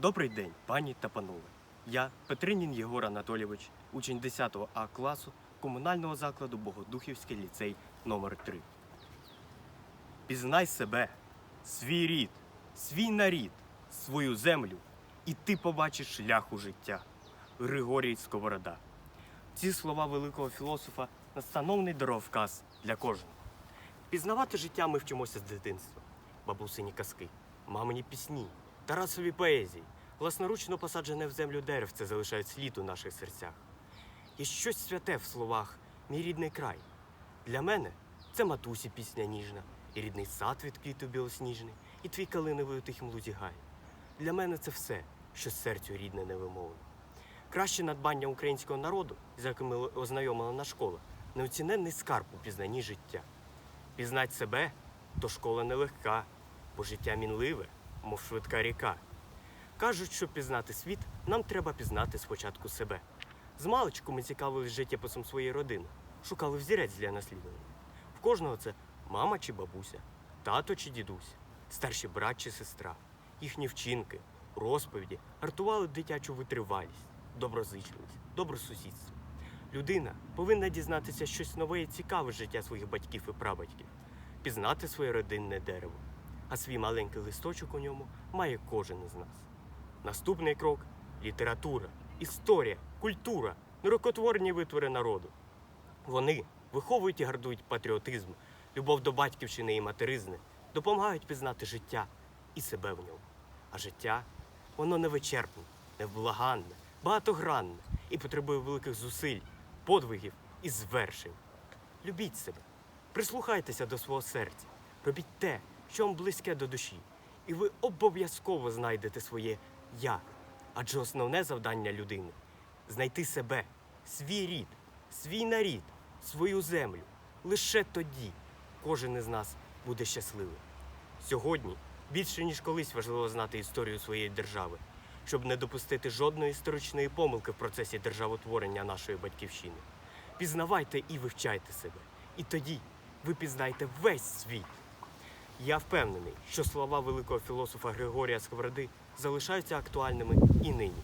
Добрий день, пані та панове. Я Петринін Єгор Анатолійович, учень 10 А класу комунального закладу Богодухівський ліцей номер 3 Пізнай себе, свій рід, свій нарід, свою землю, і ти побачиш шлях у життя. Григорій Сковорода. Ці слова великого філософа настановний дороговказ для кожного. Пізнавати життя ми вчимося з дитинства. Бабусині казки, мамині пісні, Тарасові поезії, власноручно посаджене в землю деревце залишають слід у наших серцях. Є щось святе в словах мій рідний край. Для мене це матусі пісня ніжна, і рідний сад від квіту білосніжний, і твій калиновий у тихім лузі гай. Для мене це все, що серцю рідне невимовно. Краще надбання українського народу, з якими ознайомила на школа, неоціненний скарб у пізнанні життя. Пізнать себе то школа нелегка, бо життя мінливе, мов швидка ріка. Кажуть, щоб пізнати світ, нам треба пізнати спочатку себе. Змалечку ми цікавились життєписом своєї родини, шукали взірець для наслідування. В кожного це мама чи бабуся, тато чи дідусь, старший брат чи сестра. Їхні вчинки, розповіді гартували дитячу витривалість, доброзичливість, добросусідство. Людина повинна дізнатися щось нове і цікаве з життя своїх батьків і прабатьків, пізнати своє родинне дерево, а свій маленький листочок у ньому має кожен із нас. Наступний крок література, історія, культура, нерукотворні витвори народу. Вони виховують і гардують патріотизм, любов до батьківщини і материзни, допомагають пізнати життя і себе в ньому. А життя воно невичерпне, невблаганне, багатогранне і потребує великих зусиль, подвигів і звершень. Любіть себе, прислухайтеся до свого серця, робіть те, що вам близьке до душі, і ви обов'язково знайдете своє я. Адже основне завдання людини знайти себе, свій рід, свій нарід, свою землю. Лише тоді кожен із нас буде щасливим. Сьогодні більше ніж колись важливо знати історію своєї держави, щоб не допустити жодної історичної помилки в процесі державотворення нашої батьківщини. Пізнавайте і вивчайте себе. І тоді ви пізнаєте весь світ. Я впевнений, що слова великого філософа Григорія Сковороди залишаються актуальними і нині.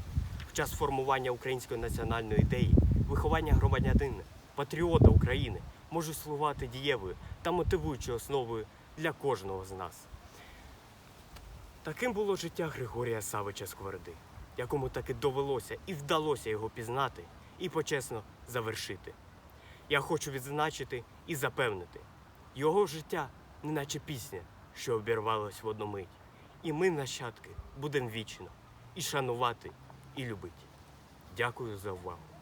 В час формування української національної ідеї, виховання громадянина, патріота України можуть слугувати дієвою та мотивуючою основою для кожного з нас. Таким було життя Григорія Савича Сковороди, якому таки довелося і вдалося його пізнати і почесно завершити. Я хочу відзначити і запевнити, його життя неначе пісня, що обірвалась в одну мить. І ми, нащадки, будемо вічно і шанувати, і любити. Дякую за увагу.